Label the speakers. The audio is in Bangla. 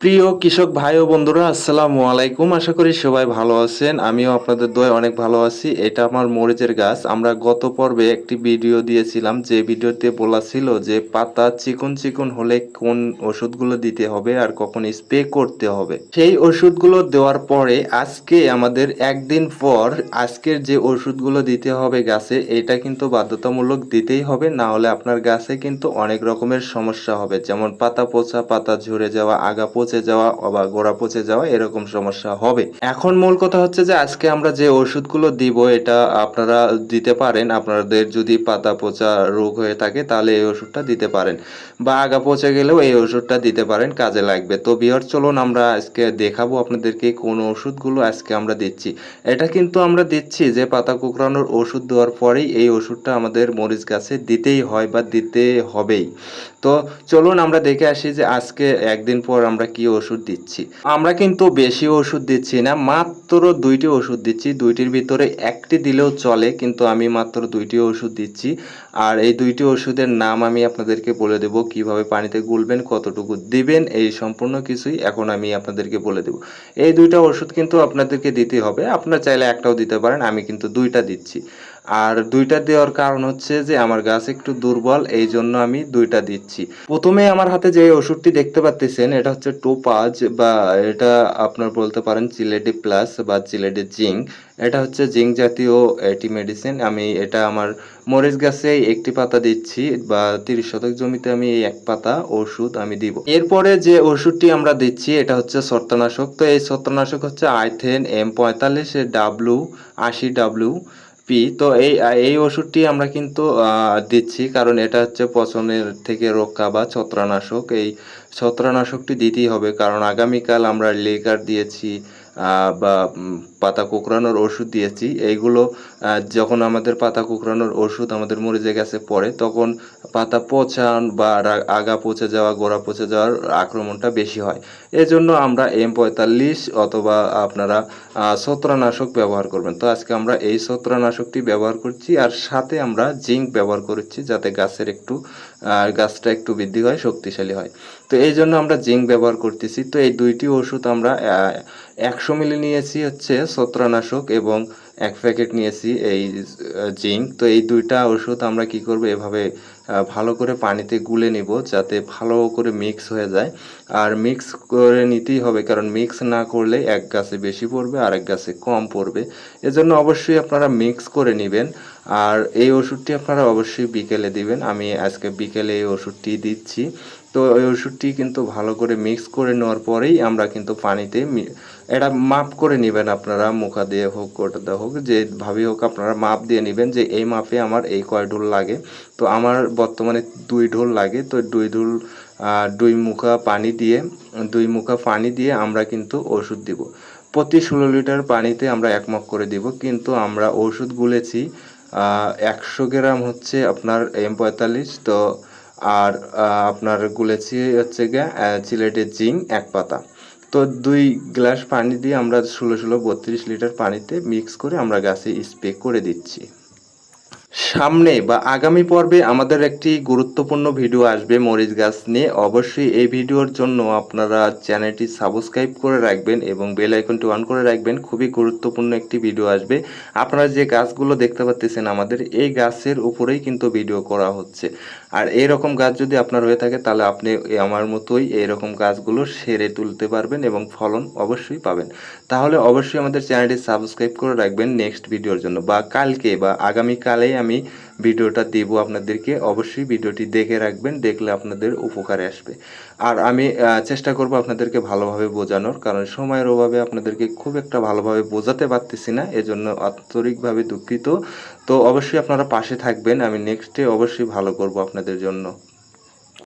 Speaker 1: প্রিয় কৃষক ভাই ও বন্ধুরা, আসসালামু আলাইকুম। আশা করি সবাই ভালো আছেন। আমিও আপনাদের দোয়ায় অনেক ভালো আছি। এটা আমার মরিচের গাছ। আমরা গত পর্বে একটি ভিডিও দিয়েছিলাম। যে ভিডিওতে বলা ছিল যে পাতা চিকন চিকন হলে কোন ওষুধগুলো দিতে হবে আর কখন স্প্রে করতে হবে। সেই ওষুধগুলো দেওয়ার পরে আজকে আমাদের একদিন পর আজকের যে ওষুধগুলো দিতে হবে গাছে, এটা কিন্তু বাধ্যতামূলক দিতেই হবে। না হলে আপনার গাছে কিন্তু অনেক রকমের সমস্যা হবে। যেমন পাতা পচা, পাতা ঝরে যাওয়া, আগা যাওয়া বা গোড়া পচে যাওয়া এরকম সমস্যা হবে। এখন মূল কথা হচ্ছে যে আজকে আমরা যে ওষুধগুলো দিব, এটা আপনারা দিতে পারেন। আপনাদের যদি পাতা পচা রোগ হয়ে থাকে, তাহলে এই ওষুধটা দিতে পারেন। বা আগা পচে গেলেও এই ওষুধটা দিতে পারেন, কাজে লাগবে। তো বিহার চলুন আমরা আজকে দেখাবো আপনাদেরকে কোন ওষুধগুলো আজকে আমরা দিচ্ছি। এটা কিন্তু আমরা দিচ্ছি যে পাতা কুকরানোর ওষুধ দেওয়ার পরেই এই ওষুধটা আমাদের মরিচ গাছে দিতেই হয় বা দিতে হবেই। তো চলুন আমরা দেখে আসি যে আজকে একদিন পর আমরা কি ওষুধ দিচ্ছি। আমরা কিন্তু বেশি ওষুধ দিচ্ছি না, মাত্র দুইটি ওষুধ দিচ্ছি। দুইটির ভিতরে একটি দিলেও চলে, কিন্তু আমি মাত্র দুইটি ওষুধ দিচ্ছি। আর এই দুইটি ওষুধের নাম আমি আপনাদেরকে বলে দেব, কীভাবে পানিতে গুলবেন, কতটুকু দিবেন, এই সম্পূর্ণ কিছুই এখন আমি আপনাদেরকে বলে দেব। এই দুইটা ওষুধ কিন্তু আপনাদেরকে দিতে হবে। আপনারা চাইলে একটাও দিতে পারেন, আমি কিন্তু দুইটা দিচ্ছি। আর দুইটা দেওয়ার কারণ হচ্ছে যে আমার গাছ একটু দুর্বল এই জন্য আমি দুইটা দিচ্ছি। প্রথমে আমার হাতে যে ওষুধটি দেখতে পাচ্ছেন এটা হচ্ছে টোপাজ বা এটা আপনার বলতে পারেন চিলেডি প্লাস বা চিলেডি জিঙ্ক। এটা হচ্ছে জিঙ্ক জাতীয় এটি মেডিসিন আমি এটা আমার মরিচ গাছে একটি পাতা দিচ্ছি বা তিরিশ শতক জমিতে আমি এই এক পাতা ওষুধ আমি দিব। এরপরে যে ওষুধটি আমরা দিচ্ছি, এটা হচ্ছে ছত্রনাশক তো এই ছত্রনাশক হচ্ছে আইথেন এম পঁয়তাল্লিশ ডাব্লু আশি ডাব্লু পি তো এই এই ওষুধটি আমরা কিন্তু দিচ্ছি। কারণ এটা হচ্ছে পচনের থেকে রক্ষা বা ছত্রানাশক এই ছত্রানাশকটি দিতেই হবে। কারণ আগামীকাল আমরা লেকার দিয়েছি বা পাতা কুকরানোর ওষুধ দিয়েছি। এইগুলো যখন আমাদের পাতা কুকরানোর ওষুধ আমাদের মরিচে গেছে পড়ে তখন পাতা পচান বা আগা পচে যাওয়া, গোড়া পচে যাওয়ার আক্রমণটা বেশি হয়। এজন্য আমরা এম পঁয়তাল্লিশ অথবা আপনারা ছত্রানাশক ব্যবহার করবেন। তো আজকে আমরা এই ছত্রানাশকটি ব্যবহার করছি আর সাথে আমরা জিঙ্ক ব্যবহার করছি যাতে গাছের একটু গাছটা একটু বৃদ্ধি হয়, শক্তিশালী হয়। তো এই জন্য আমরা জিঙ্ক ব্যবহার করতেছি। তো এই দুইটি ওষুধ আমরা একশো মিলি নিয়েছি হচ্ছে ছত্রানাশক এবং এক প্যাকেট নিয়েছি এই জিঙ্ক। তো এই দুইটা ওষুধ আমরা কি করব? এভাবে ভালো করে পানিতে গুলে নিব যাতে ভালো করে মিক্স হয়ে যায়। আর মিক্স করে নিতেই হবে, কারণ মিক্স না করলে এক গাছে বেশি পড়বে আর এক গাছে কম পড়বে। এজন্য অবশ্যই আপনারা মিক্স করে নেবেন। আর এই ওষুধটি আপনারা অবশ্যই বিকেলে দিবেন। আমি আজকে বিকেলে এই ওষুধটি দিচ্ছি। তো এই ওষুধটি কিন্তু ভালো করে মিক্স করে নেওয়ার পরেই আমরা কিন্তু পানিতে এটা মাপ করে নেবেন আপনারা মুখা দিয়ে হোক দিয়ে হোক যেভাবেই হোক আপনারা মাপ দিয়ে নেবেন যে এই মাপে আমার এই কয় ঢোল লাগে। তো আমার বর্তমানে দুই ঢোল লাগে। তো দুই ঢোল দুই মুখা পানি দিয়ে, দুই মুখা পানি দিয়ে আমরা কিন্তু ওষুধ দিব। প্রতি ষোলো লিটার পানিতে আমরা এক মগ করে দিব, কিন্তু আমরা ওষুধ গুলেছি একশো গ্রাম হচ্ছে আপনার এম পঁয়তাল্লিশ, তো আর আপনার গুলেছি হচ্ছে গিয়ে চিলেটের জিং এক পাতা। তো দুই গ্লাস পানি দিয়ে আমরা ষোলো ষোলো বত্রিশ লিটার পানিতে মিক্স করে আমরা গাছে স্প্রে করে দিচ্ছি। সামনে বা আগামী পর্বে আমাদের একটি গুরুত্বপূর্ণ ভিডিও আসবে মরিচ গাছ নিয়ে। অবশ্যই এই ভিডিওর জন্য আপনারা চ্যানেলটি সাবস্ক্রাইব করে রাখবেন এবং বেল আইকনটি অন করে রাখবেন। খুবই গুরুত্বপূর্ণ একটি ভিডিও আসবে। আপনারা যে গাছগুলো দেখতে পাচ্ছেন আমাদের, এই গাছের উপরেই কিন্তু ভিডিও করা হচ্ছে। আর এরকম গাছ যদি আপনার হয়ে থাকে, তাহলে আপনি আমার মতোই এরকম গাছগুলো সেরে তুলতে পারবেন এবং ফলন অবশ্যই পাবেন। তাহলে অবশ্যই আমাদের চ্যানেলটি সাবস্ক্রাইব করে রাখবেন নেক্সট ভিডিওর জন্য। বা কালকে বা আগামীকালেই আমি ভিডিওটা দেব আপনাদেরকে। অবশ্যই ভিডিওটি দেখে রাখবেন, দেখলে আপনাদের উপকারে আসবে। আর আমি চেষ্টা করব আপনাদেরকে ভালোভাবে বোঝানোর, কারণ সময়ের অভাবে আপনাদেরকে খুব একটা ভালোভাবে বোঝাতে পারতেছি না, এজন্য আন্তরিকভাবে দুঃখিত। তো অবশ্যই আপনারা পাশে থাকবেন, আমি নেক্সটে অবশ্যই ভালো করব আপনাদের জন্য।